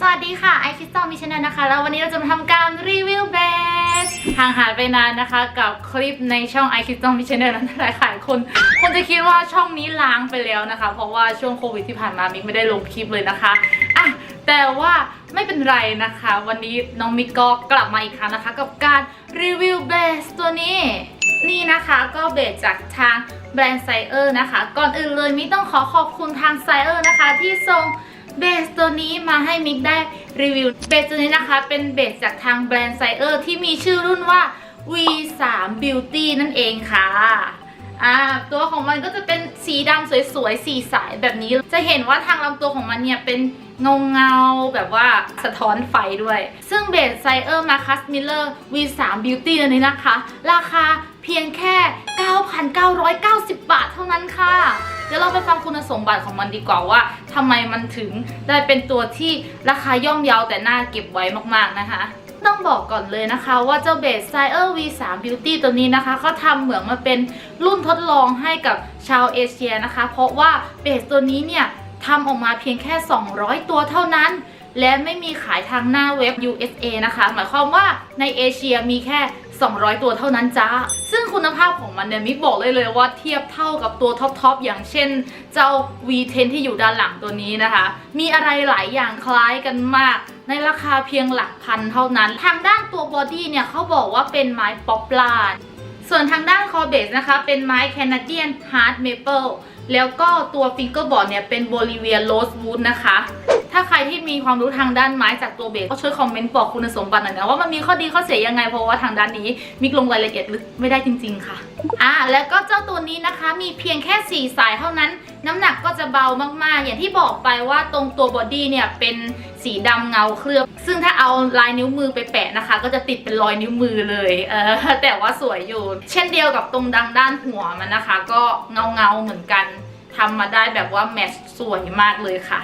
สวัสดีค่ะไอคิสตอมิชแนลนะคะ แล้ววันนี้เราจะมาทำการรีวิวเบสห่างหายไปนานนะคะ กับคลิปในช่องไอคิสตอมิชแนลนั้นหลายหลายคนคงจะคิดว่าช่องนี้ล้างไปแล้วนะคะ เพราะว่าช่วงโควิดที่ผ่านมามิกไม่ได้ลงคลิปเลยนะคะอะแต่ว่าไม่เป็นไรนะคะ วันนี้น้องมิกก็กลับมาอีกครั้งนะคะ กับการรีวิวเบสตัวนี้นี่นะคะก็เบสจากทางแบรนด์ไซเออร์นะคะ ก่อนอื่นเลยมิต้องขอขอบคุณทางไซเออร์นะคะ ที่ส่ง เบสตัวนี้มาให้มิกได้รีวิว เบสตัวนี้นะคะเป็นเบสจากทางแบรนด์ไซเออร์ที่มีชื่อรุ่นว่า V3 Beauty นั่นเองค่ะอ่าตัวของมันก็จะเป็นสีดำสวยๆสีสายแบบนี้ จะเห็นว่าทางลำตัวของมันเนี่ยเป็นเงาเงาๆแบบว่าสะท้อนไฟด้วย ซึ่งเบสไซเออร์มาคัสมิลเลอร์ V3 Beauty ตัวนี้นะคะ ราคาเพียงแค่ 9,990 บาทเท่านั้นค่ะ เดี๋ยวเราไปฟังคุณสมบัติของมันดีกว่าว่าทำไมมันถึงได้เป็นตัวที่ราคาย่อมเยาแต่น่าเก็บไว้มากๆนะคะต้องบอกก่อนเลยนะคะว่าเจ้าเบสไซเออร์ V3 Beauty ตัวนี้นะคะเขาทำเหมือนมาเป็นรุ่นทดลองให้กับชาวเอเชียนะคะ เพราะว่าเบสตัวนี้เนี่ยทำออกมาเพียงแค่ 200 ตัวเท่านั้น และไม่มีขายทางหน้าเว็บ USA นะคะ หมายความว่าในเอเชียมีแค่ 200 ตัวเท่านั้นจ้า ซึ่งคุณภาพของมันเนี่ยมิกบอกเลยเลยว่าเทียบเท่ากับตัวท็อปๆอย่างเช่น เจ้า V10 ที่อยู่ด้านหลังตัวนี้นะคะ มีอะไรหลายอย่างคล้ายกันมาก ในราคาเพียงหลักพันเท่านั้น ทางด้านตัวบอดี้เนี่ยเขาบอกว่าเป็นไม้ป๊อปลาร์ส่วนทางด้านคอเบสนะคะ เป็นไม้แคนาเดียนฮาร์ดเมเปิลแล้วก็ตัวฟิงเกอร์บอร์ดเนี่ยเป็นโบลิเวียโรสวูดนะคะ ถ้าใครที่มีความรู้ทางด้านไม้จากตัวเบสก็ช่วยคอมเมนต์บอกคุณสมบัติหน่อยนะว่ามันมีข้อดีข้อเสียยังไงเพราะว่าทางด้านนี้มิกลงรายละเอียดลึกไม่ได้จริง ๆ ค่ะอ่าแล้วก็เจ้าตัวนี้นะคะมีเพียงแค่ 4 สายเท่านั้น น้ำหนักก็จะเบามากๆ อย่างที่บอกไปว่าตรงตัวบอดี้เนี่ยเป็นสีดำเงาเคลือบ ซึ่งถ้าเอาลายนิ้วมือไปแปะนะคะ ก็จะติดเป็นรอยนิ้วมือเลยเออแต่ว่าสวยอยู่ เช่นเดียวกับตรงดังด้านหัวมันนะคะ ก็เงาเงาเหมือนกันทำมาได้แบบว่าแมทสวยมากเลยค่ะ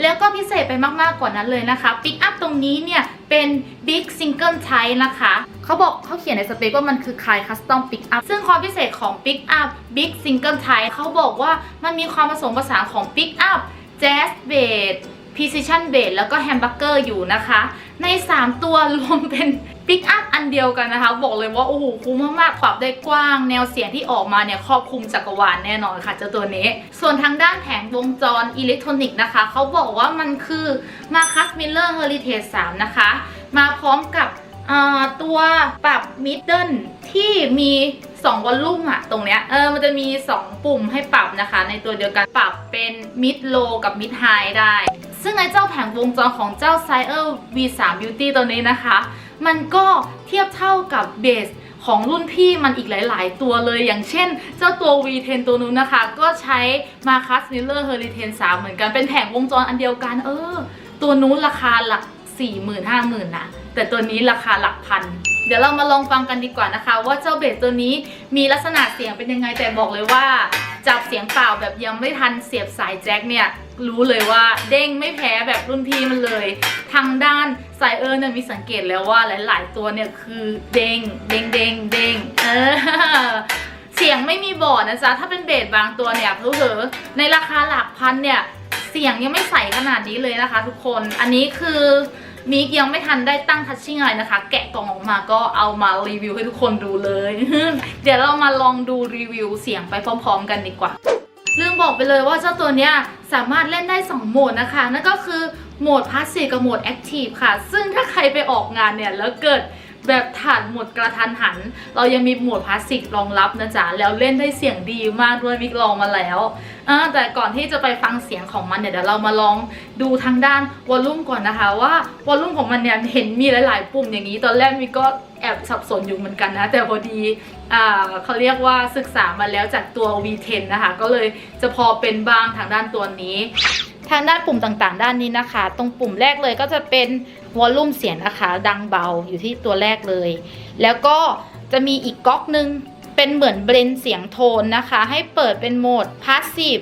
แล้วก็พิเศษไปมากๆกว่านั้นเลยนะคะปิกอัพตรงนี้เนี่ยเป็น Big Single Type นะคะเขาบอกเขาเขียนในสเปคว่ามันคือคลายคัสตอมปิกอัพซึ่งความพิเศษของ Pick Up Big Single Type เขาบอกว่ามันมีความผสมผสานของ Pick Up Jazz Bass Precision Bass แล้วก็ Humbucker อยู่นะคะ ใน 3 ตัวรวมเป็น ปิกอัพอันเดียวกันนะคะ บอกเลยว่า โอ้โห คุ้มมากๆปรับได้กว้าง แนวเสียงที่ออกมาเนี่ย ครอบคลุมจักรวาลแน่นอนค่ะเจ้าตัวนี้ ส่วนทางด้านแผงวงจรอิเล็กทรอนิกส์นะคะ เขาบอกว่ามันคือ Marcus Miller Heritage 3นะคะ มาพร้อมกับตัวปรับมิดเดิลที่มี2วอลลุ่มอะตรงเนี้ยเออมันจะมี 2 ปุ่มให้ปรับนะคะ ในตัวเดียวกันปรับเป็นมิดโลกับมิดไฮได้ ซึ่งในเจ้าแผงวงจรของเจ้า s i r V3 Beauty ตัวนี้นะคะ มันก็เทียบเท่ากับเบสของรุ่นพี่มันอีกหลาย ๆ ตัวเลยอย่างเช่น เจ้าตัว V10 ตัวนู้นนะคะ ก็ใช้ Marcus Miller Heritage 3 เหมือนกันเป็นแผงวงจรอันเดียวกัน เออ ตัวนู้นราคาหลัก 40,000 50,000นะแต่ตัวนี้ราคาหลักพัน เดี๋ยวเรามาลองฟังกันดีกว่านะคะ ว่าเจ้าเบสตัวนี้มีลักษณะเสียงเป็นยังไงแต่บอกเลยว่า จับเสียงเปล่าแบบยังไม่ทันเสียบสายแจ็คเนี่ย รู้เลยว่าเด้งไม่แพ้แบบรุ่นพี่มันเลย ทางด้านสายเออร์เนี่ยมีสังเกตแล้วว่าหลาย ๆ ตัวเนี่ยคือเด้งเด้งเด้งเด้งเออเสียงไม่มีบอดนะจ๊ะถ้าเป็นเบสบางตัวเนี่ยเผลอๆในราคาหลักพันเนี่ยเสียงยังไม่ใสขนาดนี้เลยนะคะ ทุกคนอันนี้คือมิกยังไม่ทันได้ตั้งทัชชิ่งอะไรนะคะ แกะกล่องออกมาก็เอามารีวิวให้ทุกคนดูเลย เดี๋ยวเรามาลองดูรีวิวเสียงไปพร้อม ๆ กันดีกว่า ลืมบอกไปเลยว่าเจ้าตัวเนี้ยสามารถเล่นได้ 2 โหมดนะคะ นั่นก็คือโหมดพาสซีฟกับโหมดแอคทีฟค่ะ ซึ่งถ้าใครไปออกงานเนี่ยแล้วเกิด แบบถ่านหมดกระทันหัน เรายังมีหมวดพลาสซีฟรองรับนะจ๊ะแล้วเล่นได้เสียงดีมากด้วยมิกลองมาแล้วอ่าแต่ก่อนที่จะไปฟังเสียงของมันเนี่ยเดี๋ยวเรามาลองดูทางด้านวอลลุ่มก่อนนะคะ ว่าวอลลุ่มของมันเนี่ยเห็นมีหลาย ๆ ปุ่มอย่างนี้ ตอนแรกมิกก็แอบสับสนอยู่เหมือนกันนะ แต่พอดีอ่าเขาเรียกว่าศึกษามาแล้วจากตัว V10 นะคะ ก็เลยจะพอเป็นบ้างทางด้านตัวนี้ ทางด้านปุ่มต่างๆ ด้านนี้นะคะ ตรงปุ่มแรกเลยก็จะเป็นวอลลุ่มเสียงนะคะ ดังเบาอยู่ที่ตัวแรกเลย แล้วก็จะมีอีกก๊อกหนึ่งเป็นเหมือนเบรนเสียงโทนนะคะ ให้เปิดเป็นโหมดพาสซีฟ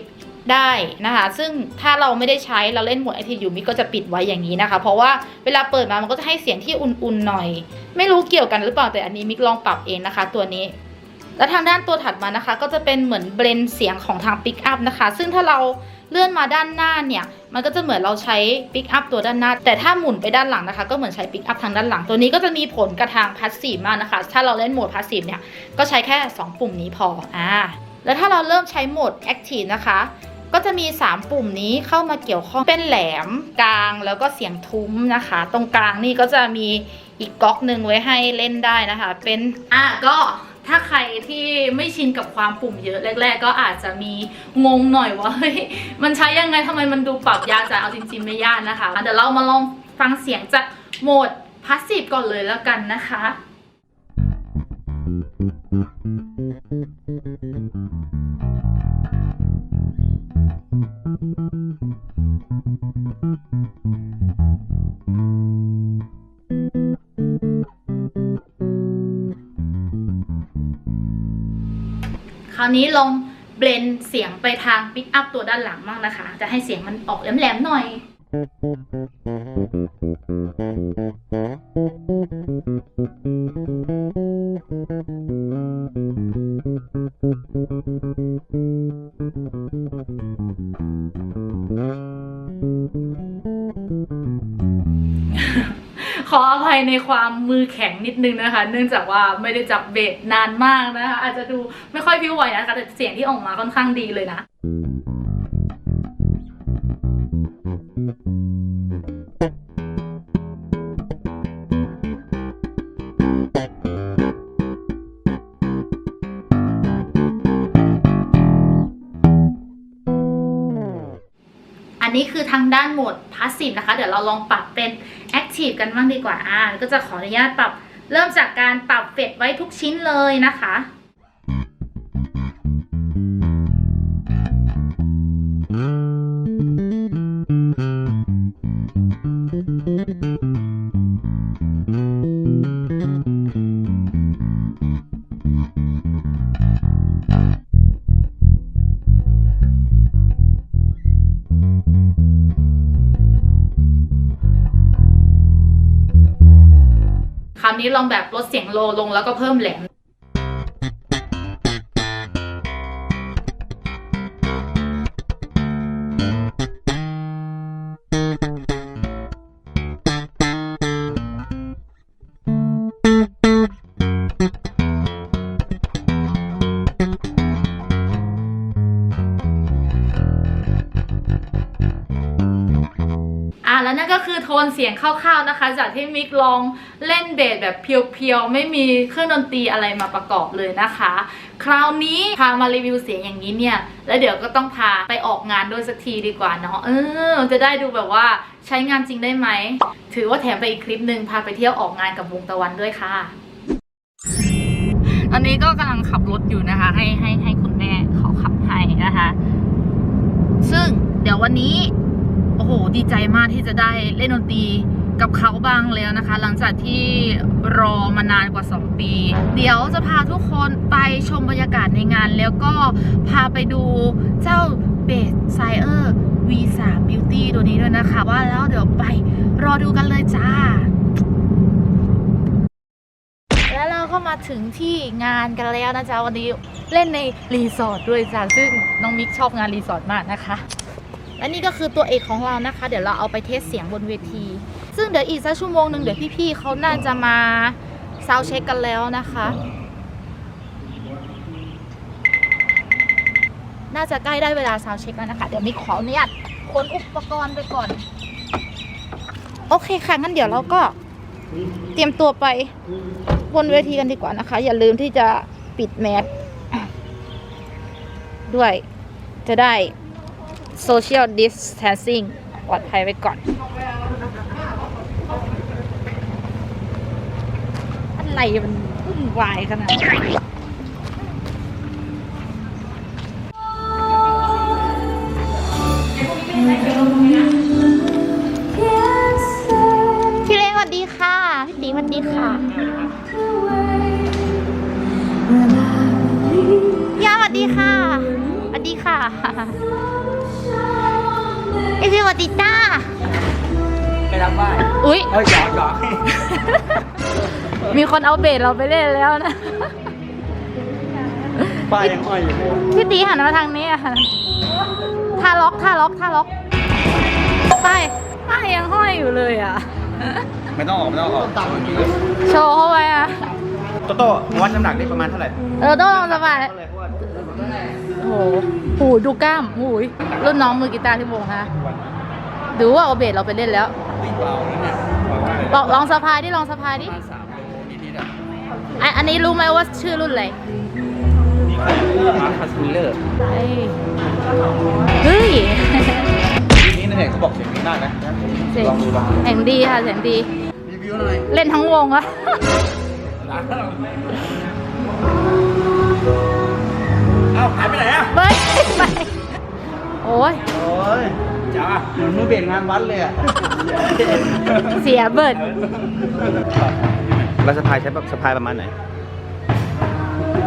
ได้นะคะ ซึ่งถ้าเราไม่ได้ใช้เราเล่นโหมดไอทีอยู่มิกก็จะปิดไว้อย่างนี้นะคะ เพราะว่าเวลาเปิดมามันก็จะให้เสียงที่อุ่นๆหน่อย ไม่รู้เกี่ยวกันหรือเปล่าแต่อันนี้มิกลองปรับเองนะคะ ตัวนี้ แล้วทางด้านตัวถัดมานะคะ ก็จะเป็นเหมือนเบรนเสียงของทาง Pick Up นะคะ ซึ่งถ้าเรา เลื่อนมาด้านหน้าเนี่ยมันก็จะเหมือนเราใช้ปิกอัพตัวด้านหน้า แต่ถ้าหมุนไปด้านหลังนะคะ ก็เหมือนใช้ปิกอัพทางด้านหลัง ตัวนี้ก็จะมีผลกระทางพาสซีฟมากนะคะ ถ้าเราเล่นโหมดพาสซีฟเนี่ยก็ใช้แค่ 2 ปุ่มนี้พออ่าแล้วถ้าเราเริ่มใช้โหมดแอคทีฟนะคะก็จะมี 3 ปุ่มนี้เข้ามาเกี่ยวข้องเป็นแหลมกลางแล้วก็เสียงทุ้มนะคะ ตรงกลางนี่ก็จะมีอีกก๊อกหนึ่งไว้ให้เล่นได้นะคะ เป็นอะก็ ถ้าใครที่ไม่ชินกับความปุ่มเยอะแรก ๆ ก็อาจจะมีงงหน่อยว่าเฮ้ยมันใช้ยังไงทำไมมันดูปรับยากจังเอาจริง ๆ ไม่ยากนะคะเดี๋ยวเรามาลองฟังเสียงจากโหมดพาสซีฟก่อนเลยแล้วกันนะคะ คราวนี้ลองเบลนเสียงไปทางปิกอัพตัวด้านหลังบ้างนะคะ จะให้เสียงมันออกแหลมๆหน่อย ในความมือแข็งนิดนึงนะคะ เนื่องจากว่าไม่ได้จับเบสนานมากนะคะ อาจจะดูไม่ค่อยพิ้วไหวนะคะแต่เสียงที่ออกมาค่อนข้างดีเลยนะ นี้คือทางด้านโหมดพาสซีฟนะคะ เดี๋ยวเราลองปรับเป็นแอคทีฟกันบ้างดีกว่าอ่าก็จะขออนุญาตปรับเริ่มจากการปรับเฟดไว้ทุกชิ้นเลยนะคะ ลองแบบลดเสียงโลลงแล้วก็เพิ่มแหลม นั่นก็คือโทนเสียงคร่าวๆนะคะ จากที่มิกลองเล่นเบสแบบเพียวๆ ไม่มีเครื่องดนตรีอะไรมาประกอบเลยนะคะ คราวนี้พามารีวิวเสียงอย่างนี้เนี่ย แล้วเดี๋ยวก็ต้องพาไปออกงานด้วยสักทีดีกว่าเนาะเออ จะได้ดูแบบว่าใช้งานจริงได้ไหม ถือว่าแถมไปอีกคลิปหนึ่งพาไปเที่ยวออกงานกับวงตะวันด้วยค่ะ อันนี้ก็กำลังขับรถอยู่นะคะ ให้ให้ให้คุณแม่เขาขับให้นะคะ ซึ่งเดี๋ยววันนี้ อ้โหดีใจมากที่จะได้เล่นดนตรีกับเขาบ้างแล้วนะคะ หลังจากที่รอมานานกว่า 2 ปี เดี๋ยวจะพาทุกคนไปชมบรรยากาศในงาน แล้วก็พาไปดูเจ้าเบสไซเออร์ V3 Beauty ตัวนี้ด้วยนะคะ ว่าแล้วเดี๋ยวไปรอดูกันเลยจ้า แล้วเราก็มาถึงที่งานกันแล้วนะจ๊ะ วันนี้เล่นในรีสอร์ทด้วยจ้ะซึ่งน้องมิกชอบงานรีสอร์ทมากนะคะ และนี่ก็คือตัวเอกของเรานะคะ เดี๋ยวเราเอาไปเทสเสียงบนเวที ซึ่งเดี๋ยวอีกสักชั่วโมงหนึ่งเดี๋ยวพี่ๆเขาน่าจะมาซาวเช็คกันแล้วนะคะ น่าจะใกล้ได้เวลาซาวเช็คแล้วนะคะ เดี๋ยวมิกขออนุญาตขนอุปกรณ์ไปก่อน โอเคค่ะงั้นเดี๋ยวเราก็เตรียมตัวไปบนเวทีกันดีกว่านะคะ อย่าลืมที่จะปิดแมสด้วยจะได้ social distancing ปลอดภัยไว้ก่อน อะไรมันวุ่นวายขนาดพี่เล้งสวัสดีค่ะ พี่ตีสวัสดีค่ะย่าสวัสดีค่ะสวัสดีค่ะ เอฟสวัสดีจ้า ไม่รับไหว้อุ๊ยเอ้ยหยอกหยอกมีคนเอาเบสเราไปเล่นแล้วนะ ป้ายยังห้อยอยู่เลยพี่ตีหันมาทางนี้อะค่ะท่าล็อกท่าล็อกท่าล็อกป้ายป้ายยังห้อยอยู่เลยอะ ไม่ต้องออกไม่ต้องออกโชว์เข้าไปอะ โตโต้วัดน้ำหนักได้ประมาณเท่าไหร่ เออต้องลองสบายโอ้โห โหดูกล้ามโอ้ยรุ่นน้องมือกีตาร์ที่วงนะดูว่าเอาเบสเราไปเล่นแล้ววิ่งเบาแล้วเนี่ยบอกลองสะพายดิลองสะพายดิประมาณสามโลนิดๆอะอันอันนี้รู้ไหมว่าชื่อรุ่นอะไรนี่ใครมาร์คคัสมิลเลอร์เฮ้ยเฮ้ยทีนี้ในเน็ตเขาบอกเสียงดีมากนะเสียงลองดูบ้างเสียงดีค่ะเสียงดีรีวิวหน่อยเล่นทั้งวงอะ เอ้าหายไปไหนอะเฮ้ยไปโอ้ยโอ้ยจ้าเหมือนมือเบสงานวัดเลยอะเสียเบิดเราสะพายใช้แบบสะพายประมาณไหน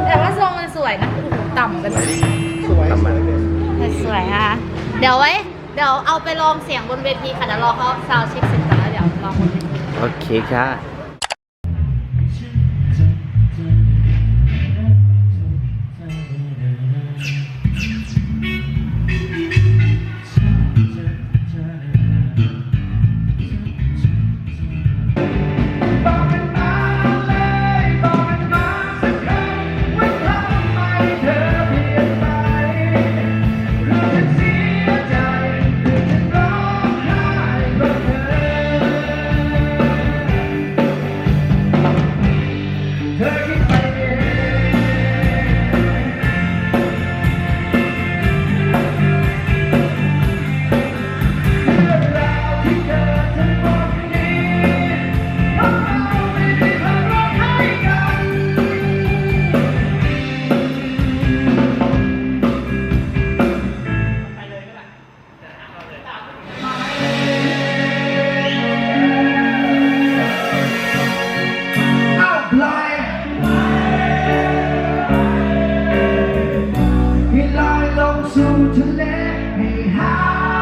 แต่ว่าทรงมันสวยนะโอ้โหต่ำกันเลยสวยประมาณสวยอะ เดี๋ยวไว้ เดี๋ยวเอาไปลองเสียงบนเวทีค่ะเดี๋ยวรอเขาซาวด์เช็คเสร็จก่อนแล้วเดี๋ยวลองบนเวทีโอเคค่ะ ให้ลอยล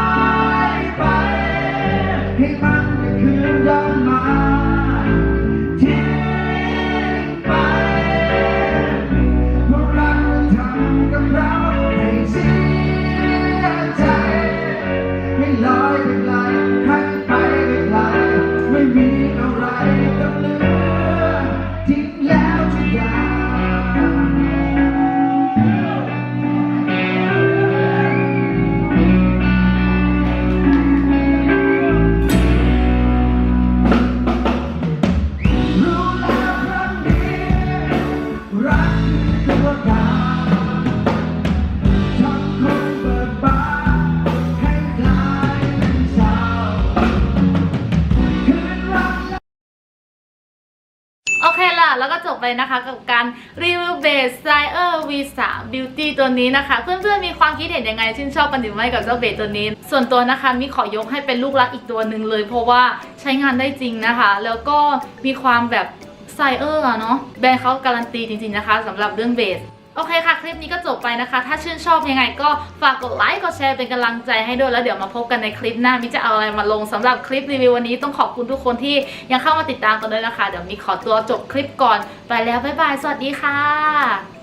แล้วก็จบไปนะคะกับการรีวิวเบสไซเออร์ V3 Beauty ตัวนี้นะคะ เพื่อนๆมีความคิดเห็นยังไงชื่นชอบกันหรือไม่กับเจ้าเบสตัวนี้ ส่วนตัวนะคะมีขอยกให้เป็นลูกรักอีกตัวหนึ่งเลย เพราะว่าใช้งานได้จริงนะคะ แล้วก็มีความแบบไซเออร์เนาะแบรนด์เขาการันตีจริงๆนะคะสำหรับเรื่องเบส โอเคค่ะ คลิปนี้ก็จบไปนะคะ ถ้าชื่นชอบยังไงก็ฝากกดไลค์ กดแชร์เป็นกำลังใจให้ด้วยแล้วเดี๋ยวมาพบกันในคลิปหน้ามิจะเอาอะไรมาลงสำหรับคลิปรีวิววันนี้ต้องขอบคุณทุกคนที่ยังเข้ามาติดตามกันด้วยนะคะ เดี๋ยวมิขอตัวจบคลิปก่อนไปแล้วบ๊ายบายสวัสดีค่ะ